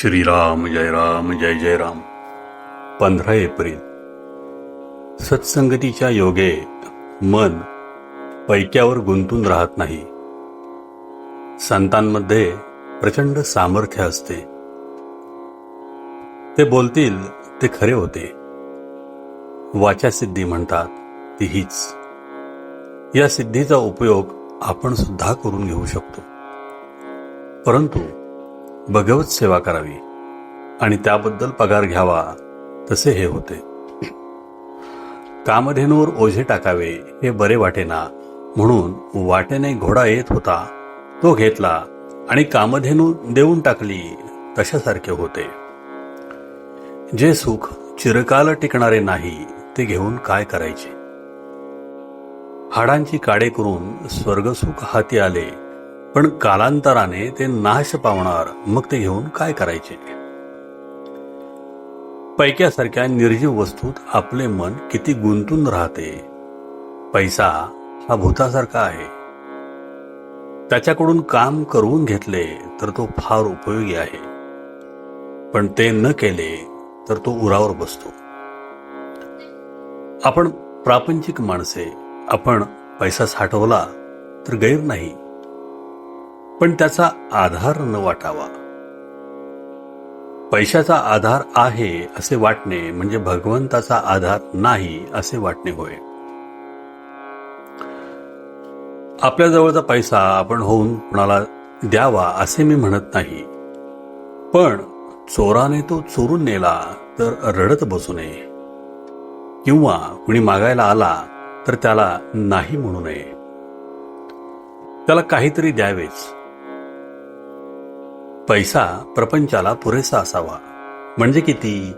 श्रीराम जय राम जय जय राम. पंधरा एप्रिल. सत्संगतीच्या योगे मन पैक्यावर गुंतून राहत नाही. संतांमध्ये प्रचंड सामर्थ्य असते. ते बोलतील ते खरे होते. वाचा सिद्धी म्हणतात ती हीच. या सिद्धीचा उपयोग आपण सुद्धा करून घेऊ शकतो. परंतु भगवत सेवा करावी आणि त्याबद्दल पगार घ्यावा तसे हे होते. कामधेनूवर ओझे टाकावे हे बरे वाटेना म्हणून वाटेने घोडा येत होता तो घेतला आणि कामधेनू देऊन टाकली तशासारखे होते. जे सुख चिरकाल टिकणारे नाही ते घेऊन काय करायचे? हाडांची काडे करून स्वर्गसुख हाती आले पण कालांतराने ते नाश पावणार. मग ते घेऊन काय करायचे? पैक्यासारख्या निर्जीव वस्तूत आपले मन किती गुंतून राहते. पैसा हा भूतासारखा आहे. त्याच्याकडून काम करून घेतले तर तो फार उपयोगी आहे. पण ते न केले तर तो उरावर बसतो. आपण प्रापंचिक माणसे आपण पैसा साठवला तर गैर नाही. पण त्याचा आधार न वाटावा. पैशाचा आधार आहे असे वाटणे म्हणजे भगवंताचा आधार नाही असे वाटणे होय. आपल्या जवळचा पैसा आपण होऊन कुणाला द्यावा असे मी म्हणत नाही. पण चोराने तो चोरून नेला तर रडत बसू नये. किंवा कुणी मागायला आला तर त्याला नाही म्हणू नये. त्याला काहीतरी द्यावेच. पैसा प्रपंचाला पुरेसा असावा. म्हणजे किती?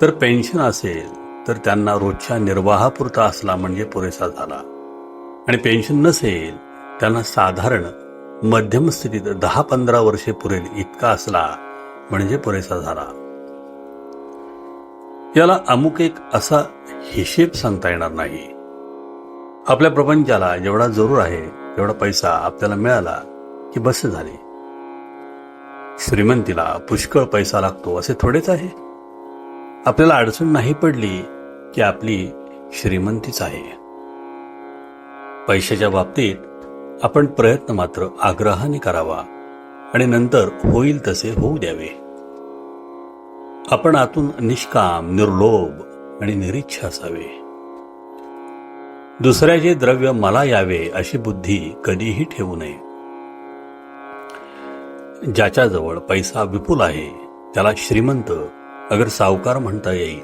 तर पेन्शन असेल तर त्यांना रोजच्या निर्वाहापुरता असला म्हणजे पुरेसा झाला. आणि पेन्शन नसेल त्यांना साधारण मध्यम स्थितीत दहा पंधरा वर्षे पुरेल इतका असला म्हणजे पुरेसा झाला. याला अमुक एक असा हिशेब सांगता येणार नाही. आपल्या प्रपंचाला जेवढा जरूर आहे तेवढा पैसा आपल्याला मिळाला की बस झाली. श्रीमंतीला पुष्कळ पैसा लागतो असे थोडेच आहे. आपल्याला अडचण नाही पडली की आपली श्रीमंतीच आहे. पैशाच्या बाबतीत आपण प्रयत्न मात्र आग्रहाने करावा आणि नंतर होईल तसे होऊ द्यावे. आपण आतून निष्काम निर्लोभ आणि निरीच्छ असावे. दुसऱ्याचे द्रव्य मला यावे अशी बुद्धी कधीही ठेवू नये. ज्याच्याजवळ पैसा विपुल आहे त्याला श्रीमंत अगर सावकार म्हणता येईल.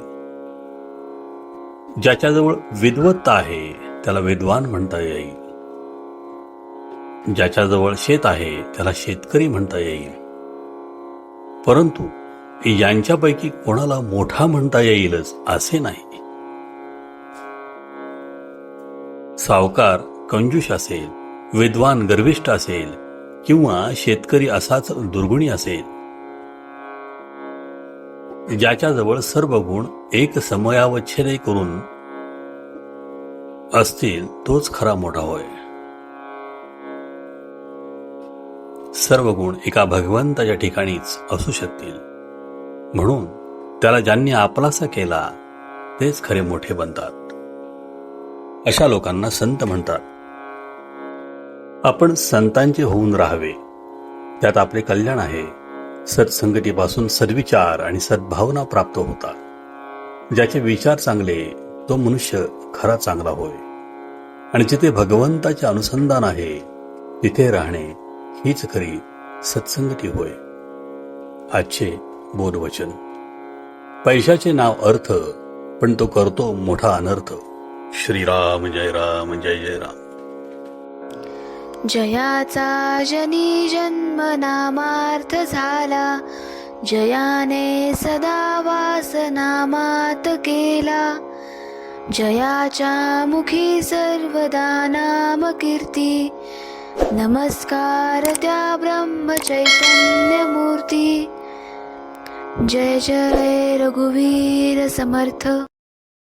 ज्याच्याजवळ विद्वत्ता आहे त्याला विद्वान म्हणता येईल. ज्याच्याजवळ शेत आहे त्याला शेतकरी म्हणता येईल. परंतु यांच्यापैकी कोणाला मोठा म्हणता येईलच असे नाही. सावकार कंजूष असेल विद्वान गर्विष्ठ असेल किंवा शेतकरी असाच दुर्गुणी असेल. ज्याच्याजवळ सर्व गुण एक समयावच्छेदय करून असतील तोच खरा मोठा होय. सर्व गुण एका भगवंताच्या ठिकाणीच असू शकतील. म्हणून त्याला ज्यांनी आपलासा केला तेच खरे मोठे बनतात. अशा लोकांना संत म्हणतात. आपण संतांचे होऊन राहावे. त्यात आपले कल्याण आहे. सत्संगतीपासून सद्विचार आणि सद्भावना प्राप्त होतात. ज्याचे विचार चांगले तो मनुष्य खरा चांगला होय. आणि जिथे भगवंताचे अनुसंधान आहे तिथे राहणे हीच खरी सत्संगती होय. आजचे बोधवचन. पैशाचे नाव अर्थ पण तो करतो मोठा अनर्थ. श्रीराम जय राम जय जय राम. जयाचा जनी जन्म नामार्थ झाला. जयाने सदा वास नामात केला. जयाच्या मुखी सर्वदा नाम कीर्ती. नमस्कार त्या ब्रह्म चैतन्य मूर्ती. जय जय रघुवीर समर्थ.